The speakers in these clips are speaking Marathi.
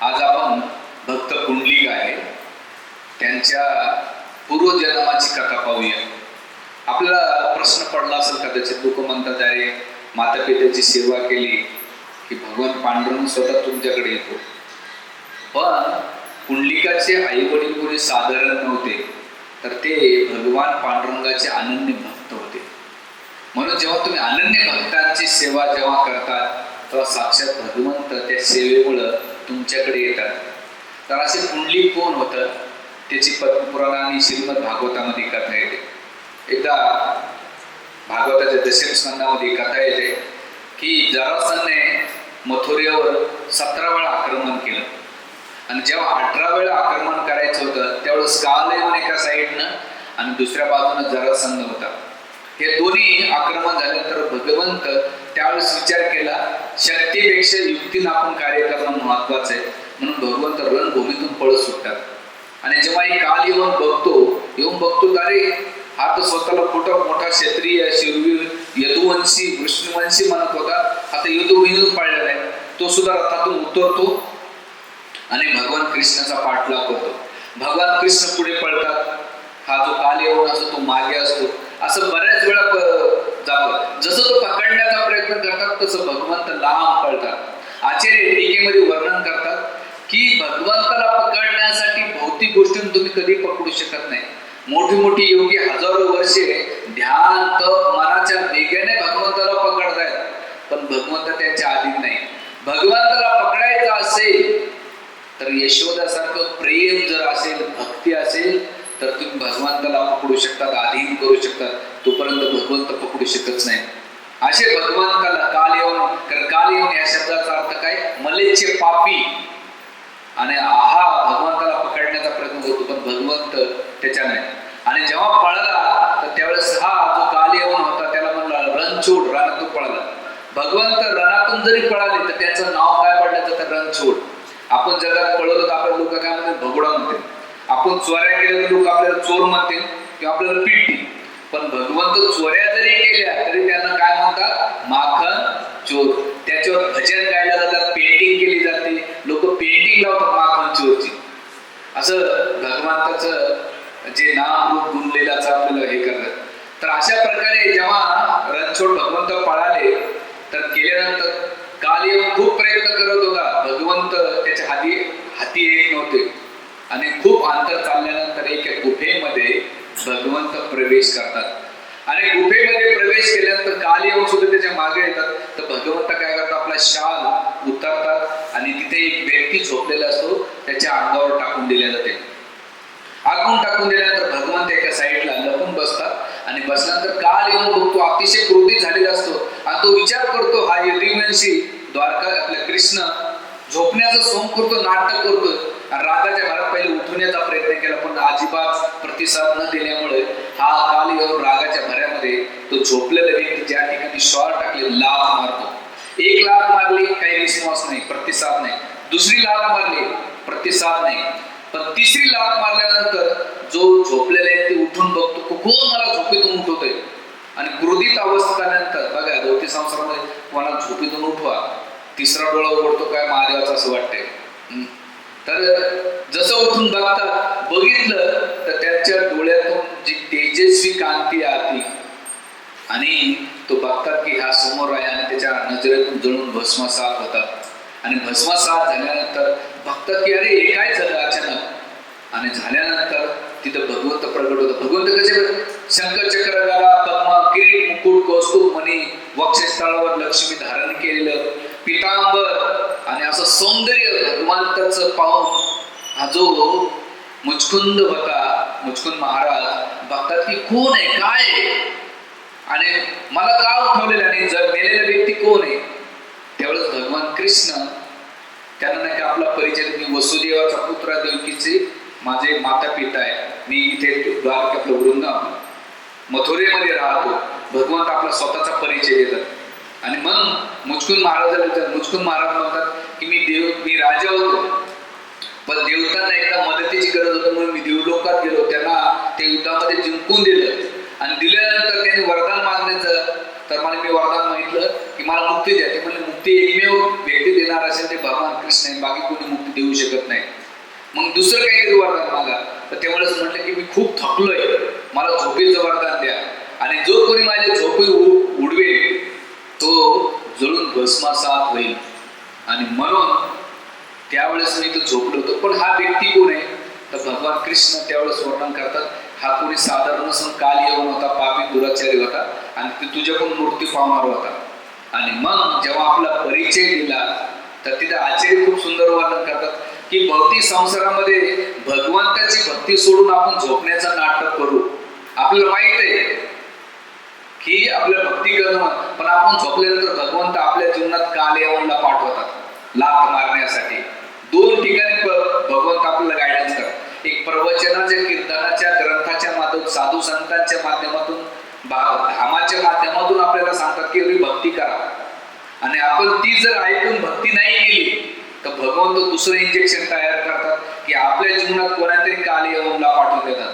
आज आपण भक्त पुंडलिक आहे. त्यांच्या पूर्वजन्माची कथा पाहूया. आपल्याला प्रश्न पडला असेल कदाचित लोक म्हणतात अरे माता पित्याची सेवा केली की भगवान पांडुरंग स्वतः तुमच्याकडे येतो. पण पुंडलिकाचे आई वडील कोणी साधारण नव्हते तर ते भगवान पांडुरंगाचे अनन्य भक्त होते. म्हणून जेव्हा तुम्ही अनन्य भक्तांची सेवा जेव्हा करतात तेव्हा साक्षात भगवंत त्या सेवेमुळं तुमच्याकडे येतात. तर असे पुंडलिक कोण होतं त्याची पद्मपुराण आणि श्रीमद भागवतामध्ये कथा येते. एकदा भागवताच्या दशम स्कंदामध्ये कथा येते की जरासनने मथुरेवर सतरा वेळा आक्रमण केलं. आणि जेव्हा अठरा वेळा आक्रमण करायचं होतं त्यावेळेस काल येऊन एका साईडनं आणि दुसऱ्या बाजूनं जरासंध होता. हे दोन्ही आक्रमण झाल्यानंतर भगवंत त्यावेळेस विचार केला शक्तीपेक्षा युक्तीनं आपण कार्य करणं महत्वाचं आहे. म्हणून भगवंत रणभूमीतून पळत सुटतात. आणि जेव्हा एक काल येऊन बघतो येऊन बघतो का अरे हा तर स्वतःला खोटा मोठा क्षत्रिय शिरवीर यदुवंशी विष्णुवंशी म्हणत होता. आता यदुभूमीतून पाळलेला आहे तो सुद्धा रथातून उतरतो आणि भगवान कृष्णाचा पाठलाग करतो. भगवान कृष्ण पुढे पळतात. हा जो काल येऊन असतो तो मागे असतो. असं बऱ्याच वेळा जातो जसं तो पकडण्याचा प्रयत्न करतात तसं भगवंत लांब पळतात. आचार्य टीकेमध्ये वर्णन करतात की भगवंताला पकडण्यासाठी भौतिक गोष्टी तुम्ही कधी पकडू शकत नाही. मोठी मोठी योगी हजारो वर्षे ध्यान तप मनाच्या वेगाने भगवंताला पकडतायत. पण भगवंत त्यांच्या आधीत नाही. भगवंताला पकडायचं असेल तर यशोदासारखं प्रेम जर असेल भक्ती असेल तर तुम्ही भगवंताला पकडू शकतात अधीन करू शकतात तोपर्यंत भगवंत पकडू शकत नाही. असे भगवंताला काल येऊन कारण काल येऊन या शब्दाचा अर्थ काय? मलेचे पापी. आणि हा भगवंताला पकडण्याचा प्रयत्न करतो पण भगवंत त्याच्या नाही आणि जेव्हा पळला तर त्यावेळेस हा जो काल येऊन होता त्याला म्हणला रणछोड रणातून पळाला. भगवंत रणातून जरी पळाले तर त्याचं नाव काय पडलं? तर रणछोड. आपण जगात पळवलं तर आपल्या लोक काय म्हणतात भगोडा म्हणते आपण चोऱ्या केल्या तर लोक आपल्याला चोर म्हणतील किंवा आपल्याला पिटते पण भगवंत चोऱ्या जरी केल्या तरी त्यांना काय म्हणतात? माखन चोर. त्याच्यावर भजन गायला जातात पेंटिंग केली जाते. लोक पेंटिंग लावतात माखन चोरची. असं भगवंताचं जे नाम रूप गुणलेलाच आपल्याला हे करतात. तर अशा प्रकारे जेव्हा रणछोड भगवंत पळाले तर केल्यानंतर काल येऊन खूप प्रयत्न करत होता. भगवंत त्याच्या हाती हाती येत नव्हते. आणि खूप अंतर चालल्यानंतर एक गुफेमध्ये भगवंत प्रवेश करतात. आणि गुफेमध्ये प्रवेश केल्यानंतर काल येऊन सुद्धा त्याच्यामागे येतात. तर भगवंत काय करतात? आपला शाल उतरतात आणि तिथे एक व्यक्ती झोपलेला असतो. त्याच्या अंगावर टाकून दिल्या जाते. आगून टाकून दिल्यानंतर भगवंत एका साईडला लपून बसतात. आणि बसल्यानंतर काल येऊन बघतो अतिशय क्रोधित झालेला असतो. आणि तो विचार करतो हा यदुवंशी द्वारका आपल्या कृष्ण झोपण्याचं सोंग करतो नाटक करतो आणि देण्याचा प्रयत्न केला पण अजिबात प्रतिसाद न दिल्यामुळे हा काल येऊन रागाच्या भऱ्यामध्ये तो झोपलेला व्यक्ती ज्या ठिकाणी शॉर टाकले लाभ मारतो. एक लाभ मारली काही रिस्पॉन्स नाही प्रतिसाद नाही. दुसरी लाभ मारली प्रतिसाद नाही. पण तिसरी लाभ मारल्यानंतर जो झोपलेला आहे ते उठून बघतो कोण मला झोपेतून उठवतोय? आणि क्रोधित अवस्थानंतर बघा गवती संसारामध्ये कोणाला झोपेतून उठवा. तिसरा डोळा उघडतो काय महादेवाचा असं वाटतंय? तर जसं उठून बघतात बघितलं तर त्यांच्या डोळ्यातून जी तेजस्वी कांती आली. आणि तो बघतात की हा समोर आहे आणि त्याच्या नजरेतून जळून भस्मसात होतात आणि भस्मसात झाल्यानंतर बघतात की अरे हे काय झालं अचानक? आणि झाल्यानंतर तिथं भगवंत प्रगट होतं. भगवंत कसे शंकर चक्र गला पद्म किरीट मुकुट कौस्तुभ मणी वक्षस्थळावर लक्ष्मी धारण केलेलं. पितांबर आणि असं सौंदर्य भगवंताचं पाहून हा जो मुचकुंद होता मुचकुंद महाराज बघतात की कोण आहे काय आहे? आणि मला का उठवलेलं आणि जर मेलेला व्यक्ती कोण आहे? त्यावेळेस भगवान कृष्ण त्यांना नाही का आपला परिचय मी वसुदेवाचा पुत्र देवकीचे माझे माता पिता आहे मी इथे द्वारका आपलं वृंदावन मथुरेमध्ये राहतो. भगवंत आपला स्वतःचा परिचय देतात. आणि मग मुचकुंद महाराजाला विचार मुचकुंद महाराज म्हणतात की मी देव मी राजा होतो. पण देवतांना एकदा मदतीची गरज होती म्हणून मी देवलोकात गेलो. त्यांना ते युद्धामध्ये जिंकून दिलं. आणि दिल्यानंतर त्यांनी वरदान मागण्याचं तर मला मी वरदान मागितलं की मला मुक्ती द्या. ते म्हणजे मुक्ती एकमेव व्यक्ती देणार असेल ते भगवान कृष्ण आहे. बाकी कोणी मुक्ती देऊ शकत नाही. मग दुसरं काहीतरी वरदान मागा. तर त्यावेळेस म्हटलं की मी खूप थकलोय. मला झोपेचं वरदान द्या. आणि जो कोणी माझ्या झोपे उ- उडवेल तो जळून भस्मासात होईल. आणि म्हणून त्यावेळेस मी तो झोपलो होतो. पण हा व्यक्ती कोण आहे? तर भगवान कृष्ण त्यावेळेस वर्णन करतात हा कोणी साधारण असून काल येऊन होता पापी दुराचारी होता आणि ते तुझ्याकडून मूर्ती पावणार होता. आणि मग जेव्हा आपला परिचय दिला तर तिथे आचार्य खूप सुंदर वर्णन करतात की भक्ती संसारामध्ये भगवंताची भक्ती सोडून आपण झोपण्याचं नाटक करू. आपल्याला माहीत आहे ही आपल्या भक्ती करणं पण आपण झोपल्यानंतर भगवंत आपल्या जीवनात काल यावनला पाठवतात. लाथ मारण्यासाठी. दोन ठिकाणी भगवंत आपल्याला गायडन्स करतात. एक प्रवचनाच्या कीर्तनाच्या ग्रंथाच्या माध्यम साधू संतांच्या माध्यमातून धामाच्या माध्यमातून आपल्याला सांगतात की तुम्ही भक्ती करा. आणि आपण ती जर ऐकून भक्ती नाही केली तर भगवंत दुसरं इंजेक्शन तयार करतात की आपल्या जीवनात कोणातरी काल येऊनला पाठवून देतात.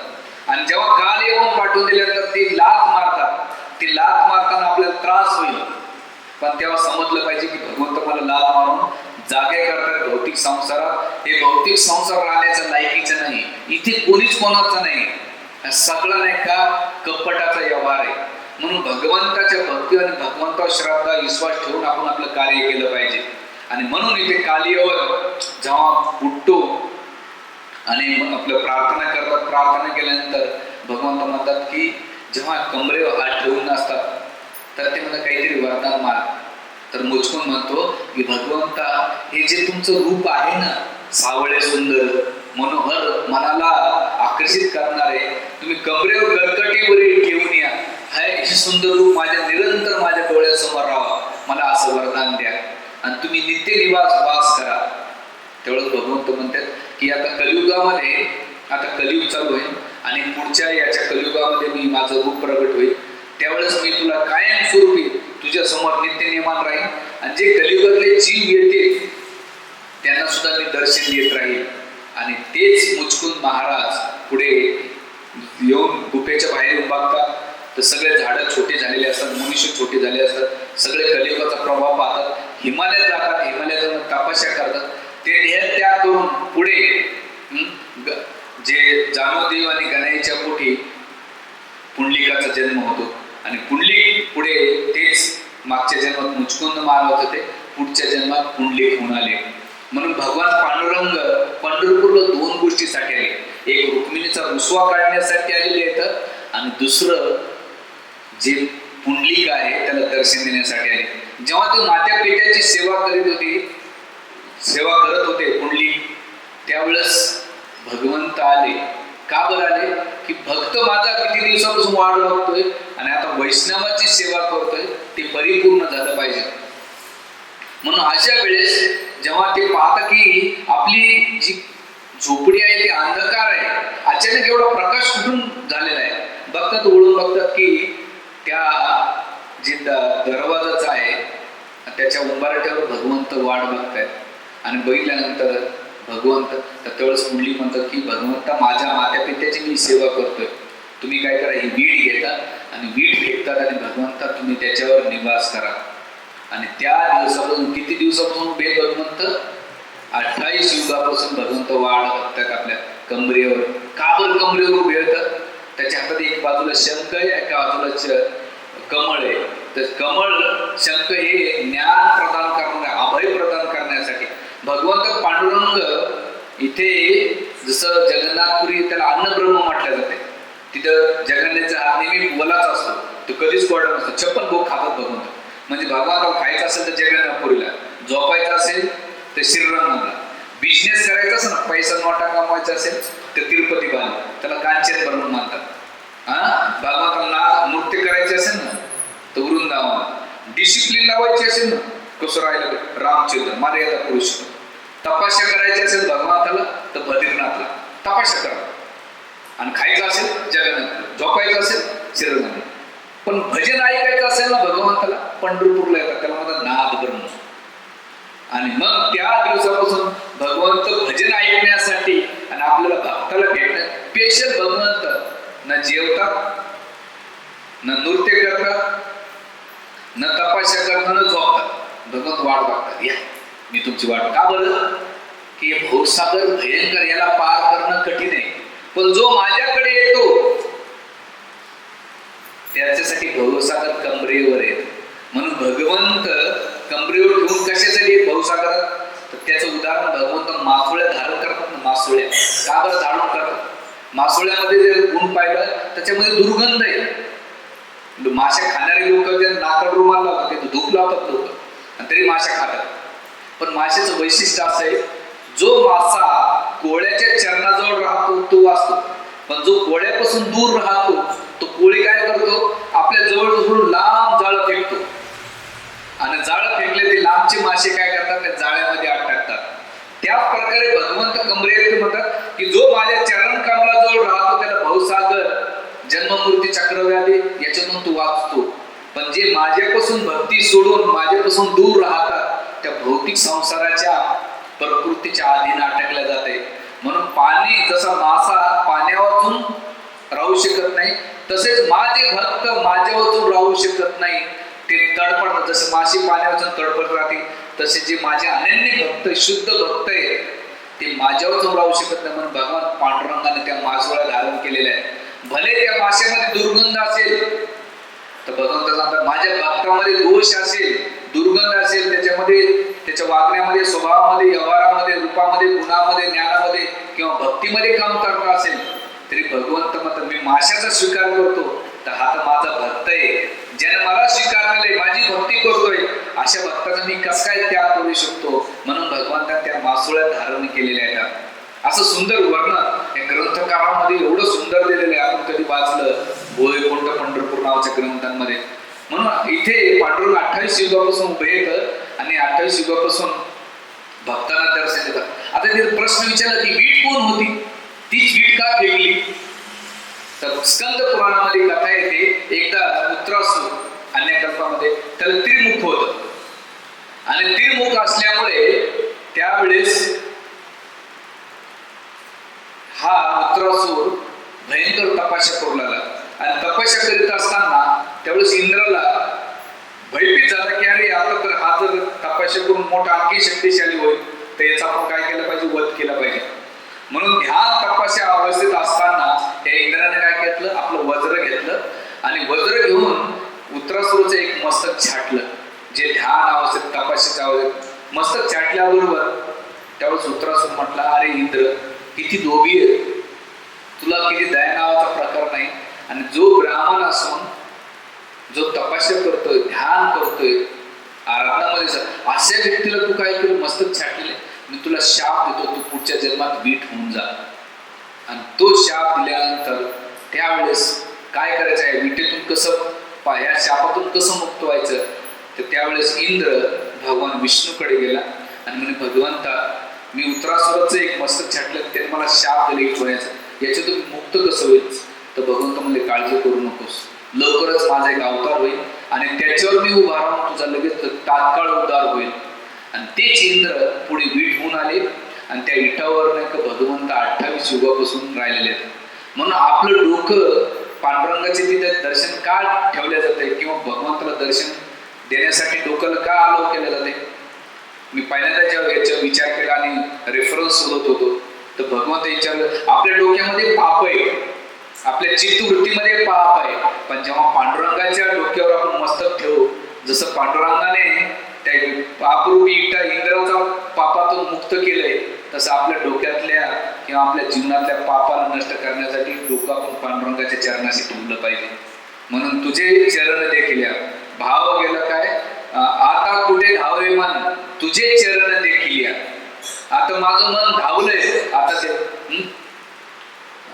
आणि जेव्हा काल येऊन पाठवून दिल्यानंतर ते लाथ मारतात. ती लात मारताना आपल्याला त्रास होईल. पण तेव्हा समजलं पाहिजे की भगवंत मला लात मारून जागे करतात भौतिक संसारात. हे भौतिक संसार राहण्याचं लायकीचं नाही. इथे कोणीच कोणाचं नाही. हा सगळं नाही का कपटाचा व्यवहार आहे. म्हणून भगवंताच्या भक्ती आणि भगवंतावर श्रद्धा विश्वास ठेवून आपण आपलं कार्य केलं पाहिजे. आणि म्हणून इथे कालीवर जेव्हा उठतो आणि आपलं प्रार्थना करतात प्रार्थना केल्यानंतर भगवंत म्हणतात की जेव्हा कमरेवर हात ठेवून असतात तर ते मला काहीतरी वरदान मार. तर मोजकून म्हणतो की भगवंता हे जे तुमचं रूप आहे ना सावळे सुंदर मनोहर मनाला आकर्षित करणारे तुम्ही कमरेवर गडकटीवरील ठेवून या. हे सुंदर रूप माझ्या निरंतर माझ्या डोळ्यासमोर राहा. मला असं वरदान द्या. आणि तुम्ही नित्य निवास वास करा. तेवढंच भगवंत म्हणतात की आता कलियुगामध्ये आता कलियुग चालू आहे. आणि पुढच्या याच्या कलियुगामध्ये मी माझं रूप प्रगट होईल. त्यावेळेस मी तुला कायम स्वरूपी तुझ्या समोर नित्य नियमान राहील आणि जे कलियुगातले जीव येते त्यांना सुद्धा मी दर्शन देत राहील आणि तेच मुचकून महाराज पुढे येऊन गुफेच्या बाहेर येऊन बघतात. तर सगळे झाडं छोटे झालेले असतात मनुष्य छोटे झाले असतात. सगळे कलियुगाचा प्रभाव पाहतात. हिमालयात जातात हिमालयात जाऊन तपस्या करतात. ते ध्येय त्याग करून पुढे जे जानोदेव आणि गणाईच्या पोटी पुंडलिकाचा जन्म होतो. आणि पुंडलिक पुढे तेच मागच्या जन्मात मुचकुंद मारवत होते. पुढच्या जन्मात पुंडलिक होऊन आले. म्हणून भगवान पांडुरंग पंढरपूरला दोन गोष्टीसाठी आले एक रुक्मिणीचा रुसवा काढण्यासाठी आलेले आहेत आणि दुसरं जे पुंडलिक आहे त्याला दर्शन देण्यासाठी आले. जेव्हा ते मात्या पेट्याची सेवा करीत होती सेवा करत होते पुंडलिक त्यावेळेस भगवंत आले. का बरं आले? की भक्त माझा किती दिवसापासून वाढ बघतोय आणि आता वैष्णवाची सेवा करतोय ते परिपूर्ण झालं पाहिजे. म्हणून अशा वेळेस जेव्हा ते पाहतं की आपली जी झोपडी आहे ती अंधकार आहे अचानक एवढा प्रकाश कुठून झालेला आहे? बघतात ओळून बघतात की त्या जे द- दरवाजाचा आहे त्याच्या उंबारट्यावर भगवंत वाढ बघतायत. आणि बघितल्यानंतर भगवंत त्यावेळेस मुली म्हणतात की भगवंता माझ्या मात्या पित्याची मी सेवा करतोय. तुम्ही काय करा ही वीड घेता आणि वीड फेकतात आणि भगवंता तुम्ही त्याच्यावर निवास करा. आणि त्या दिवसापासून किती दिवसापासून बे भगवंत? अठ्ठावीस युगापासून भगवंत वाढ बघतात आपल्या कमरेवर. काबर कमरेवर उभे होतात? त्याच्या हातात एक बाजूला शंख आहे एका बाजूला कमळ आहे. तर कमळ शंख हे ज्ञान प्रदान करणार अभय प्रदान करण्यासाठी. भगवंत पांडुरंग इथे जसं जगन्नाथपुरी त्याला अन्नब्रह्म म्हटलं जाते. तिथं जगन्नाथचा हात नेहमी बोलाच असतो. तो कधीच कोरडा नसतो. छप्पन भोग खातात भगवंत. म्हणजे भगवान खायचं असेल तर जगन्नाथपुरीला झोपायचं असेल तर श्रीरामला बिझनेस करायचा असेल ना पैसा नोटा कमवायचा असेल तर तिरुपती बाल. त्याला कांचन ब्रह्म म्हणतात. हा? भगवंताला नृत्य करायचे असेल ना तर वृंदावन. डिसिप्लिन लावायची असेल ना कसं राहिलं? रामचंद्र मर्यादा पुरुष. तपास्या करायची असेल भगवंताला तर बद्रीनाथला. तपस्या करा. आणि खायचं असेल जगन्नाथ झोपायचं असेल शिरनाथ पण भजन ऐकायचं असेल ना भगवंताला पंढरपूरला येतात त्याला म्हणतात नाद ब्रह्म आणि मग त्या दिवसापासून भगवंत भजन ऐकण्यासाठी आणि आपल्याला भक्ताला भेटण्यात स्पेशल भगवंत न जेवतात न नृत्य करतात न तपास्या करतात न झोपतात. भगवंत वाट बघतात. या. मी तुमची वाट का बरं की भौसागर भवसागर भयंकर याला पार करणं कठीण आहे. पण जो माझ्याकडे येतो त्याच्यासाठी भवसागर कमरेवर येत म्हणून भगवंत कमरेवर ठेवून कशासाठी आहेत भवसागर तर त्याचं उदाहरण भगवंत मासोळ्या धारण करतात मासुळ्या मासोळ्या. का बरं धारण करतात? मासोळ्यामध्ये जर गुण पाहिलं त्याच्यामध्ये दुर्गंध आहे मासे खाणारे लोक नाकड रुमाल लावतात ते धूप लावतात लोक. आणि तरी मासे खातात. पण माशाचं वैशिष्ट्य असं आहे जो मासा कोळ्याच्या चरणाजवळ राहतो तो वाचतो. पण जो कोळ्यापासून दूर राहतो तो कोळी काय करतो? आपल्या जवळ जवळ लांब जाळं फेकतो. आणि जाळं फेकले ते लांबचे मासे काय करतात? त्या जाळ्यामध्ये अटकतात. त्याच प्रकारे भगवंत कमरे म्हणतात की जो माझ्या चरण कमलाजवळ राहतो त्याला भाऊसागर जन्ममूर्ती चक्रव्याधी याच्यातून तो वाचतो. पण जे माझ्यापासून भक्ती सोडून माझ्यापासून दूर राहतात त्या भौतिक संसाराच्या प्रकृतीच्या अधीन अटकल्या जाते. म्हणून पाणी जसा मासा पाण्यावरून राहू शकत नाही तसेच माझे भक्त माझ्यावरून राहू शकत नाही. ते तडपडतात. जसे माशी पाण्यावरून तडपडत राहते तसे जे माझे अनन्य भक्त शुद्ध भक्त आहे ते माझ्यावरून राहू शकत नाही. म्हणून भगवान पांडुरंगाने त्या मासोळ्या धारण केलेल्या आहे. भले त्या मासेमध्ये दुर्गंध असेल तर भगवंत सांगतात माझ्या भक्तामध्ये दोष असेल दुर्गंध असेल त्याच्यामध्ये त्याच्या वागण्यामध्ये स्वभावामध्ये व्यवहारामध्ये रूपामध्ये गुणामध्ये ज्ञानामध्ये किंवा भक्तीमध्ये काम करत असेल तरी भगवंत म्हणतात मी माशाचा स्वीकार करतो. तर हा तर माझा भक्त आहे. ज्याने मला स्वीकारले माझी भक्ती करतोय अशा भक्ताचा मी कस काय त्याग करू शकतो? म्हणून भगवंतात त्या मासोळ्या धारण केलेल्या आहेत. असं सुंदर वर्णन या ग्रंथकारामध्ये एवढं सुंदर दिलेलं आहे. आपण कधी वाचलं बोळे कोणतं पंढरपूर नावाच्या ग्रंथांमध्ये. म्हणून इथे पांडुरंग अठ्ठावीस युगापासून उभे येतं आणि अठ्ठावीस युगापासून भक्तांना दर्शन देतात. आता तिथे प्रश्न विचारला की वीट कोण होती? तीच वीट का फेकली? तर स्कंद पुराणामध्ये कथा येते एकदा उत्तरासुर अन्य कल्पामध्ये त्याला त्रिमुख होत. आणि त्रिमुख असल्यामुळे त्यावेळेस हा उत्तरासुर भयंकर तपाशा करू लागला. आणि तपस्या करीत असताना त्यावेळेस इंद्र भयभीत झाला की अरे आता तर हा जर करून मोठा आणखी शक्तिशाली होईल तर याचा आपण काय केलं पाहिजे? वध केला पाहिजे. म्हणून ध्यान तपस्या अवस्थेत असताना त्या इंद्राने काय घेतलं? आपलं वज्र घेतलं. आणि वज्र घेऊन उत्तरासुरचं एक मस्तक छाटलं जे ध्यान अवस्थेत तपस्याच्या अवस्थेत. मस्तक छाटल्याबरोबर त्यावेळेस उत्तरासूर म्हटला अरे इंद्र किती दोघी आहे. तुला किती दया नावाचा प्रकार नाही. आणि जो ब्राह्मण असून जो तपस्या करतोय ध्यान करतोय आराधनामध्ये सर अशा व्यक्तीला तू काय केलं मस्तक छाटले मी तुला शाप देतो तू पुढच्या जन्मात वीट होऊन जा. आणि तो शाप दिल्यानंतर त्यावेळेस काय करायचं आहे? विटेतून कसं पा- या शापातून कसं मुक्त व्हायचं? तर त्यावेळेस इंद्र भगवान विष्णूकडे गेला आणि म्हणे भगवंता मी उत्तरासुराचं एक मस्तक छाटलं त्याने मला शाप दिले एक होण्याचं. याच्यातून मुक्त कसं होईल? तर भगवंत म्हणजे काळजी करू नकोस. लवकरच माझा एक अवतार होईल आणि त्याच्यावर मी उभा राहून तुझा लगेच तात्काळ उद्धार होईल. आणि तेच इंद्र पुढे वीट होऊन आले आणि त्या विटावर नाही का भगवंत अठ्ठावीस युगापासून राहिलेले आहेत. म्हणून आपलं डोकं पांडुरंगाचे तिथे दर्शन का ठेवले जाते किंवा भगवंताला दर्शन देण्यासाठी डोक्याला का अलाव केलं जाते? मी पहिल्यांदा जेव्हा याचा विचार केला आणि रेफरन्स शोधत होतो तर भगवंत विचारलं आपल्या डोक्यामध्ये पाप आहे. आपल्या चित्तवृत्तीमध्ये पाप आहे. पण जेव्हा पांडुरंगाच्या डोक्यावर आपण मस्तक ठेवू जसं पांडुरंगाने त्या पापरूपी इटा इंद्राचा पापातून मुक्त केलंय तसं आपल्या डोक्यातल्या किंवा आपल्या जीवनातल्या पापाला नष्ट करण्यासाठी डोकं आपण पांडुरंगाच्या चरणाशी तुंबलं पाहिजे. म्हणून तुझे चरण देखील या. भाव गेलं काय? आता कुठे धावे मन? तुझे चरण देखील या. आता माझं मन धावलंय. आता ते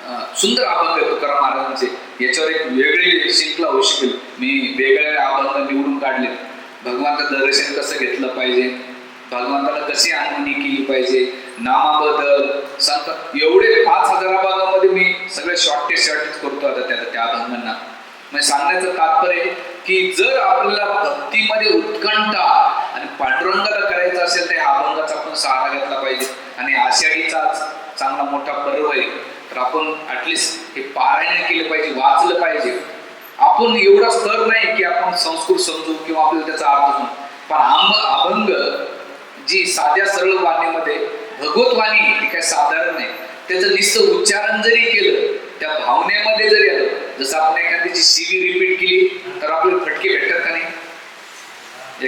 सुंदर अभंग आहे तुकाराम महाराजांचे. याच्यावर एक वेगळी श्रृंखला होऊ शकेल मी वेगळे अभंग निवडून काढले भगवंताचं दर्शन कसं घेतलं पाहिजे? भगवंताला कशी आनंदी केली पाहिजे? नामाबद्दल संत एवढे पाच हजार अभंगामध्ये मी सगळे शॉर्टेज शॉर्टेज करतो आता त्या त्या अभंगांना म्हणजे सांगण्याचं तात्पर्य आहे की जर आपल्याला भक्तीमध्ये उत्कंठा आणि पांडुरंगाला करायचं असेल तर ह्या अभंगाचा आपण सहारा घेतला पाहिजे. आणि आषाढीचाच चांगला मोठा पर्व आहे. तर आपण ॲटलिस्ट हे पारायण केलं पाहिजे वाचलं पाहिजे. आपण एवढा स्तर नाही की आपण संस्कृत समजू किंवा आपल्याला त्याचा अर्थ समजू पण आंब अभंग जी साध्या सरळ वाणीमध्ये भगवतवाणी ती काय साधारण नाही. त्याचं नुसतं उच्चारण जरी केलं त्या भावनेमध्ये जरी आलं जसं आपण एखाद्याची शिवी रिपीट केली तर आपल्याला फटके भेटतात का नाही?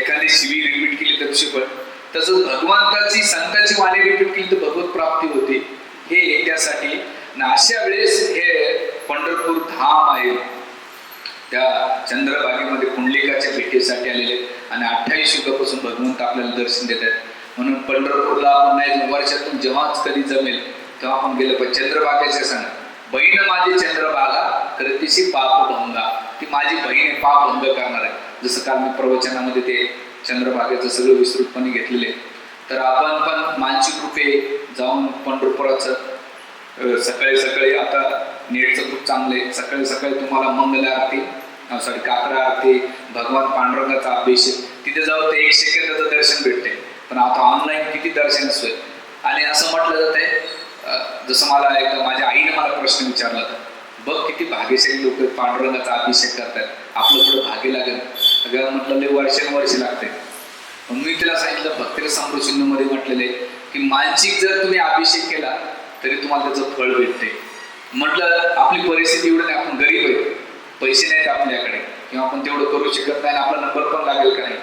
एखादी शिवी रिपीट केली तर पण तसंच भगवंताची संतांची वाणी रिपीट केली तर भगवत प्राप्ती होते. हे त्यासाठी आणि अशा वेळेस हे पंढरपूर धाम आहे. त्या चंद्रबागेमध्ये पुंडलिकाच्या भेटीसाठी आलेले आणि अठ्ठावीस युगापासून भगवंत आपल्याला दर्शन देत आहेत. म्हणून पंढरपूरला आपण नाही वर्षातून जेव्हाच कधी जमेल तेव्हा आपण गेलं पाहिजे. चंद्रबागेचे सण बहीण माझी चंद्रबागा तर पाप भंगा. ती माझी बहीण आहे पाप करणार आहे. जसं काल मी प्रवचनामध्ये ते चंद्रभागेचं सगळं विस्तृतपणे घेतलेले तर आपण पण मानसिक रूपे जाऊन पंढरपुराचं सकाळी सकाळी आता नेटचं खूप चांगलं आहे. सकाळी सकाळी तुम्हाला मंगल आरती सॉरी काकरा आरती भगवान पांडुरंगाचा अभिषेक. तिथे जाऊ ते एक सेकंदाचं दर्शन भेटते पण आता ऑनलाईन किती दर्शन सोय आणि असं म्हटलं जाते जसं मला एक माझ्या आईने मला प्रश्न विचारला होता. बघ किती भाग्यशाली लोक पांडुरंगाचा अभिषेक करतात. आपलं पुढे भाग्य लागेल. अगं म्हटलं लय वर्षानुवर्ष लागते मग मी तिला सांगितलं भक्तीर समृद्ध म्हटलेले की मानसिक जर तुम्ही अभिषेक केला तरी तुम्हाला त्याचं फळ भेटते. म्हटलं आपली परिस्थिती एवढं नाही आपण गरीब आहे. पैसे नाहीत आपल्याकडे. किंवा आपण तेवढं करू शकत नाही आणि आपला नंबर पण लागेल का नाही?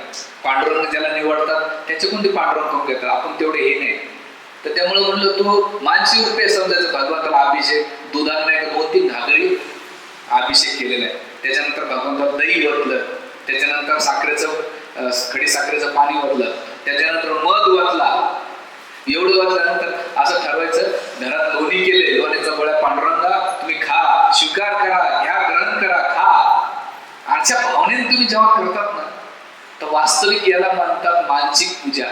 पांडुरंग ज्याला निवडतात त्याचे कोणते पांडुरंग करून घेतात? आपण तेवढे हे नाही. तर त्यामुळे म्हटलं तो मानसिक रूपे समजायचं. भगवंताला अभिषेक दुधाला नाही का दोन तीन घागळी अभिषेक केलेला आहे. त्याच्यानंतर भगवंताला दही वतलं. त्याच्यानंतर साखरेचं खडी साखरेचं पाणी वतलं. त्याच्यानंतर मध वतला. एवढं वाचल्यानंतर असं ठरवायचं घरात लोणी केले लोण्याचा गोळ्या पांडुरंगा तुम्ही खा स्वीकार करा घ्या ग्रहण करा खा. अशा भावनेने तुम्ही जेव्हा करतात ना तर वास्तविक याला म्हणतात मानसिक पूजा.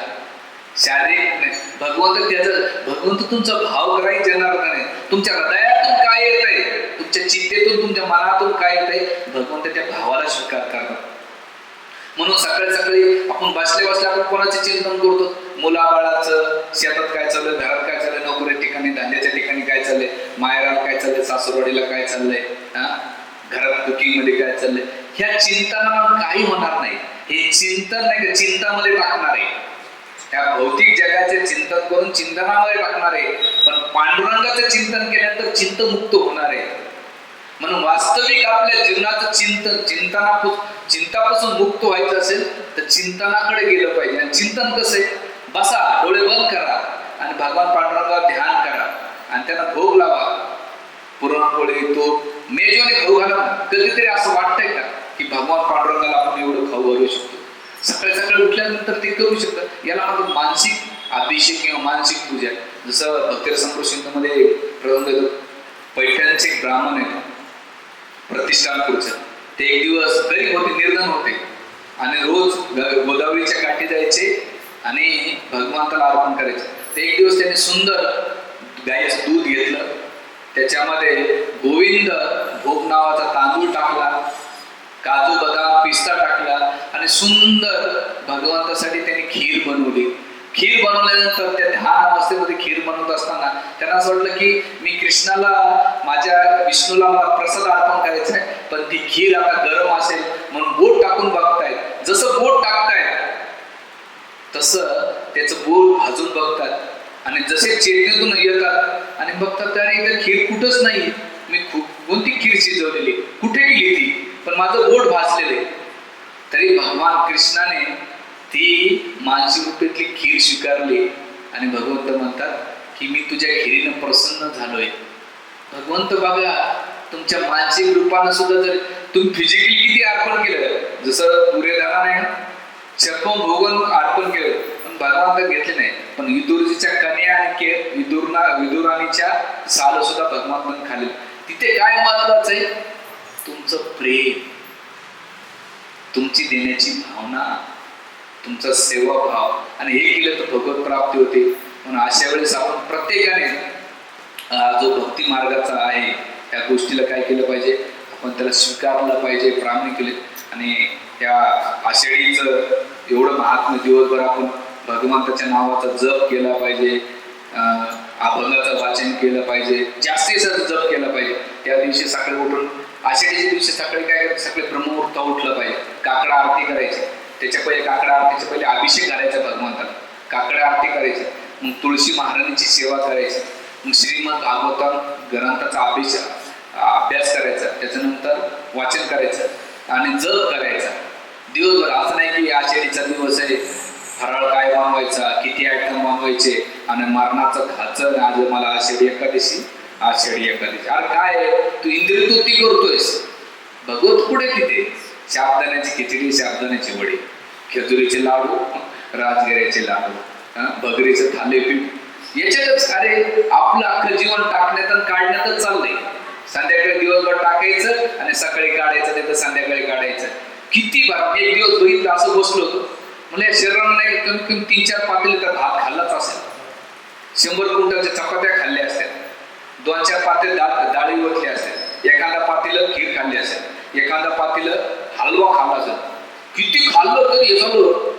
शारीरिक नाही. भगवंत त्याचं भगवंत तुमचा भाव करायच येणार नाही? तुमच्या हृदयातून काय येत आहे तुमच्या चित्तेतून तुमच्या मनातून काय येत आहे भगवंत त्या भावाला स्वीकार करतात. म्हणून सकाळी सकाळी आपण बसले बसले आपण कोणाचे चिंतन करतो? मुलाबाळाचं शेतात काय चाललंय घरात काय चाललंय नोकरी ठिकाणी धंद्याच्या ठिकाणी काय चाललंय मायराला काय चाललंय सासूरवाडीला काय चाललंय हा? घरात कुकिंगमध्ये काय चाललंय? ह्या चिंताना काही होणार नाही. हे चिंतन नाही का? चिंतामध्ये टाकणार. आहे ह्या भौतिक जगाचे चिंतन करून चिंतनामध्ये टाकणार. आहे पण पांडुरंगाचं चिंतन केल्यानंतर चिंतमुक्त होणार. आहे म्हणून वास्तविक आपल्या जीवनाचं चिंतन चिंतनापासून चिंतापासून मुक्त व्हायचं असेल तर चिंतनाकडे गेलं पाहिजे. आणि चिंतन कसं आहे? बसा डोळे बंद करा आणि भगवान पांडुरंगावर ध्यान करा आणि त्यांना भोग लावा. पुरणपोळी तो मेजवाने खाऊ घाला. कधीतरी असं वाटतंय का की भगवान पांडुरंगाला आपण एवढं खाऊ घालू शकतो? सकाळी सकाळी उठल्यानंतर ते करू शकतं याला म्हणतो मानसिक अभिषेक किंवा मानसिक पूजा. जसं भक्तीर संप्रसिद्धमध्ये प्रबंध येतो पैठणचे ब्राह्मण ब्राह्मण प्रतिष्ठान प्रतिष्ठानपूरचं ते एक दिवस गरीब होते निर्धन होते. आणि रोज ग- गोदावरीच्या काठी जायचे आणि भगवंताला अर्पण करायचे. ते एक दिवस त्यांनी सुंदर गाईचं दूध घेतलं. त्याच्यामध्ये गोविंद भोग नावाचा तांदूळ टाकला काजू बदाम पिस्ता टाकला आणि सुंदर भगवंतासाठी त्यांनी खीर बनवली. खीर बनवल्यानंतर त्या ध्यान अवस्थेमध्ये खीर बनवत असताना त्यांना असं वाटलं की मी कृष्णाला माझ्या विष्णूला मला प्रसाद अर्पण करायचा आहे पण ती खीर आता गरम असेल म्हणून बोट टाकून बघतायत. जसं बोट टाकतायत तसं त्याचं बोल भाजून बघतात. आणि जसे चेतनेतून येतात आणि बघतात अरे इथं खीर कुठंच नाही. मी खूप कोणती खीर शिजवलेली? कुठे गेली ती? पण माझं बोट भाजलेले तरी भगवान कृष्णाने ती मानसिक रूपेतली खीर स्वीकारली. आणि भगवंत म्हणतात की मी तुझ्या खिरीनं प्रसन्न झालोय. भगवंत बघा तुमच्या मानसिक रूपानं सुद्धा जर तुम्ही फिजिकली किती अर्पण केलं जसं दुर्योधनाने चक्क भोगन अर्पण केलं. पण भगवंत घेतले नाही. पण विदुरजीच्या कन्या आणि के विदुरना विदुराणीच्या साल सुद्धा भगवंतानं खाल्ले. तिथे काय महत्वाचं आहे? तुमचं प्रेम. तुमची देण्याची भावना. तुमचा सेवाभाव. आणि हे केलं तर भगवत प्राप्ती होते. म्हणून अशा वेळेस आपण प्रत्येकाने जो भक्ती मार्गाचा आहे त्या गोष्टीला काय केलं पाहिजे? आपण त्याला स्वीकारलं पाहिजे प्रामाणिक केले. आणि त्या आषाढीचं एवढं महात्म्य दिवसभर आपण भगवंताच्या नावाचा जप केला पाहिजे अभंगाचं वाचन केलं पाहिजे जास्तीत जास्त जप केला पाहिजे. त्या दिवशी सकाळी उठून आषाढीच्या दिवशी सकाळी काय करायचं सकाळी ब्रह्ममुहूर्त उठलं पाहिजे. काकडा आरती करायची. त्याच्या पहिले काकडा आरतीच्या पहिले अभिषेक घालायचा भगवंताला. काकडा आरती करायची. मग तुळशी महाराणीची सेवा करायची. मग श्रीमद भागवतम ग्रंथाचा अभिषेक अभ्यास करायचा. त्याच्यानंतर वाचन करायचं. आणि जप करायचा. दिवसभर असं नाही की आषाढीचा दिवस आहे. फराळ काय बनवायचा किती आयटम बनवायचे आणि मरणाचं खाचं आज मला आषाढी एकादशी आषाढी एकादशी. अरे काय तू इंद्रिय तुती करतोयस. भगवत पुढे तिथे? शाबदाण्याची खिचडी शाबदाण्याची वडी खेजुरीचे लाडू राजगिऱ्याचे लाडू भगरीचं थालीपीठ. याच्यातच अरे आपलं अख्खं जीवन टाकण्यात आणि काढण्यातच चाललंय. संध्याकाळी दिवसभर टाकायचं आणि सकाळी काढायचं नाही तर संध्याकाळी काढायचं. किती बार एक दिवस बघितलं असं बसलो होतो. म्हणजे शरीराने शरीरानं नाही कमीत कमी तीन चार पातेले तर भात खाल्लाच असेल. शंभर क्विंटलच्या चपात्या खाल्ल्या असतात दोन चार पातेल डाळ डाळी ओतल्या असतील एखादा पातेलं खीर खाल्ली असेल. एखादा पातेलं हलवा खाल्ला असेल. किती खाल्लं तरी हे झालं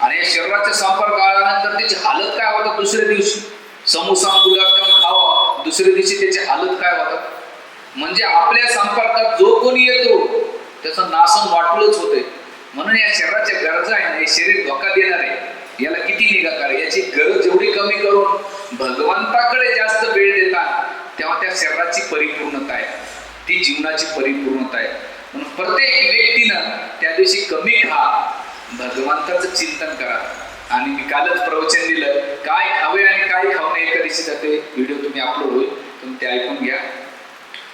आणि या शरीराच्या संपर्क आल्यानंतर त्याची हालत काय होतात दुसऱ्या दिवशी? समोसा गुलाबजाम खावा. दुसऱ्या दिवशी त्याची हालत काय होतात म्हणजे आपल्या संपर्कात जो कोणी येतो त्याचं नासन वाटलंच होते म्हणून या शरीराच्या गरजा आहे ना हे शरीर धोका देणार आहे याला किती निगा करा याची गरज एवढी कमी करून भगवंताकडे जास्त वेळ देतात तेव्हा त्या शरीराची परिपूर्णता आहे. ती जीवनाची परिपूर्णता आहे. म्हणून प्रत्येक व्यक्तीनं त्या दिवशी कमी खा. भगवंताचं चिंतन करा. आणि मी कालच प्रवचन दिलं काय खावे आणि काय खाऊ नये दिवशी जाते. व्हिडिओ तुम्ही अपलोड होईल तुम्ही ते ऐकून घ्या.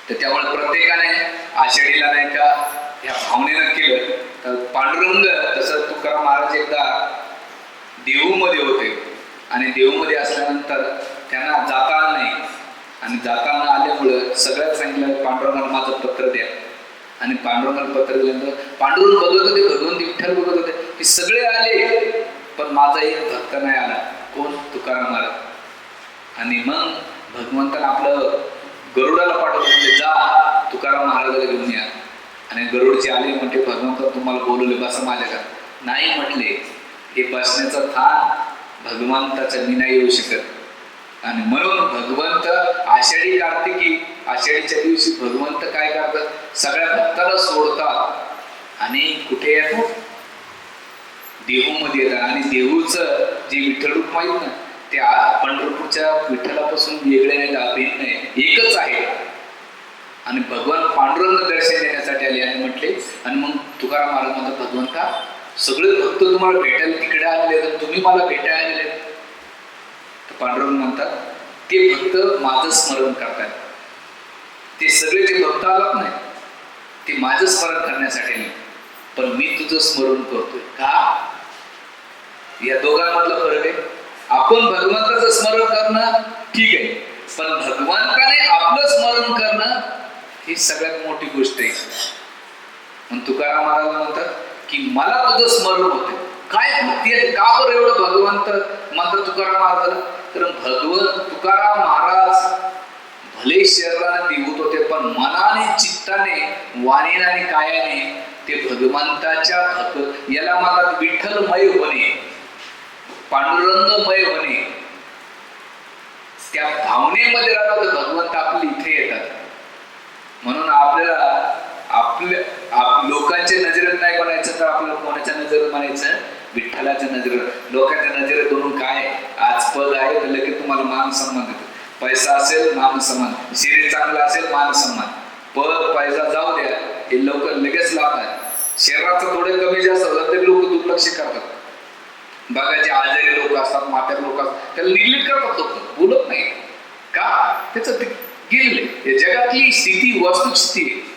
तर त्यामुळे प्रत्येकाने आषाढीला नाही का ह्या भावनेनं केलं तर पांडुरंग तसं तुकाराम महाराज एकदा देऊमध्ये होते. आणि देऊमध्ये असल्यानंतर त्यांना जाता आलं नाही. आणि जाता न आल्यामुळं सगळ्यात सांगितलं पांडुरंगाला माझं पत्र द्या. आणि पांडुरंगाला पत्र दिल्यानंतर पांडुरंग बघत होते भगवंत विठ्ठल बघत होते हे सगळे आले पण माझा एक भक्त नाही आला. कोण? तुकाराम महाराज. आणि मग भगवंतानं आपलं गरुडाला पाठवलं म्हणजे जा तुकाराम महाराजाला घेऊन या. आणि गरुडचे आले म्हणजे भगवंत तुम्हाला बोलवले बसा माझ्या का नाही म्हटले हे बसण्याचं थान भगवंताचं मी नाही येऊ शकत. आणि म्हणून भगवंत आषाढी कार्तिकी आषाढीच्या दिवशी भगवंत काय करतात? सगळ्या भक्ताला सोडतात. आणि कुठे येतात? देहूमध्ये येतात. आणि देहूचं जे विठ्ठल रूप माहीत ना ते पंढरपूरच्या विठ्ठलापासून वेगळे भिन्न अभिन्न आहे एकच आहे. आणि भगवान पांडुरंग दर्शन देण्यासाठी आले आणि म्हटले आणि मग तुकाराम महाराज म्हणतात भगवंता सगळे भक्त तुम्हाला भेटायला तिकडे आलेले तर तुम्ही मला भेटायला आलेले तर पांडुरंग म्हणतात ते भक्त माझं स्मरण करतात ते सगळे जे भक्त आलात नाही ते माझं स्मरण करण्यासाठी नाही. पण मी तुझं स्मरण करतोय. का? या दोघांमधला फरक आहे. आपण भगवंताचं स्मरण करणं ठीक आहे पण भगवंताने आपलं स्मरण करणं ही सगळ्यात मोठी गोष्ट आहे. पण तुकाराम महाराज म्हणतात की मला तुझं स्मरण होते. काय भक्ती आहे? का बरं एवढं भगवंत म्हणतात तुकाराम महाराजाला? कारण भगवंत तुकाराम महाराज भले शरीराने दिवत होते पण मनाने चित्ताने वाणीने आणि कायाने ते भगवंताच्या भक याला म्हणतात विठ्ठलमय होणे पांडुरंगमय होणे त्या भावनेमध्ये राहतात भगवंत आपले इथे येतात. म्हणून आपल्याला आपल्या आप लोकांच्या नजरेत नाही बनायचं तर आपल्याला कोणाच्या नजरेत बनायचं विठ्ठलाच्या नजरेत. लोकांच्या नजरेत म्हणून काय आज पद आहे तर लगेच तुम्हाला मान सन्मान देतो. पैसा असेल मान सन्मान. शरीर चांगलं असेल मान सन्मान. पद पैसा जाऊ द्या. हे लोक लगेच लावतात. शरीराचं थोडे कमी जास्त होतं तरी लोक दुर्लक्ष करतात. बघा जे आजारी लोक असतात म्हातारे लोक असतात त्याला निग्लेक्ट करतात लोक. बोलत नाही. का? त्याचं ते जगातली स्थिती वस्तुस्थिती आहे.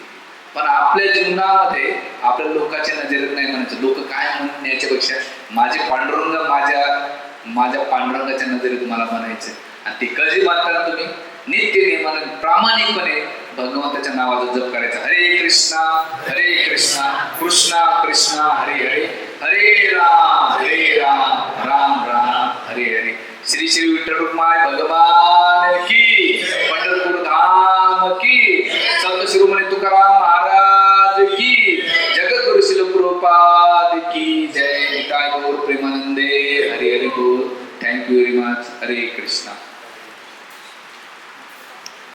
पण आपल्या जीवनामध्ये आपल्या लोकांच्या नजरेत नाही म्हणायचं. लोक काय म्हणून याच्यापेक्षा माझे पांडुरंग माझ्या माझ्या पांडुरंगाच्या नजरेत मला म्हणायचं. आणि ते कधी मानताना तुम्ही? नित्य नियमाने प्रामाणिकपणे भगवंताच्या नावाचा जप करायचा. हरे कृष्णा हरे कृष्णा कृष्णा कृष्णा हरे हरे हरे राम हरे राम राम राम हरे हरे. श्री श्री विठ्ठल रुक्माय भगवान की पंढरपूर धाम की संत शिरोमणी तुकाराम महाराज की जगद्गुरु शिल प्रभुपाद की जय. निताय गौर प्रेमानंदे. हरे हरे बोल थँक्यू व्हेरी मच हरे कृष्णा.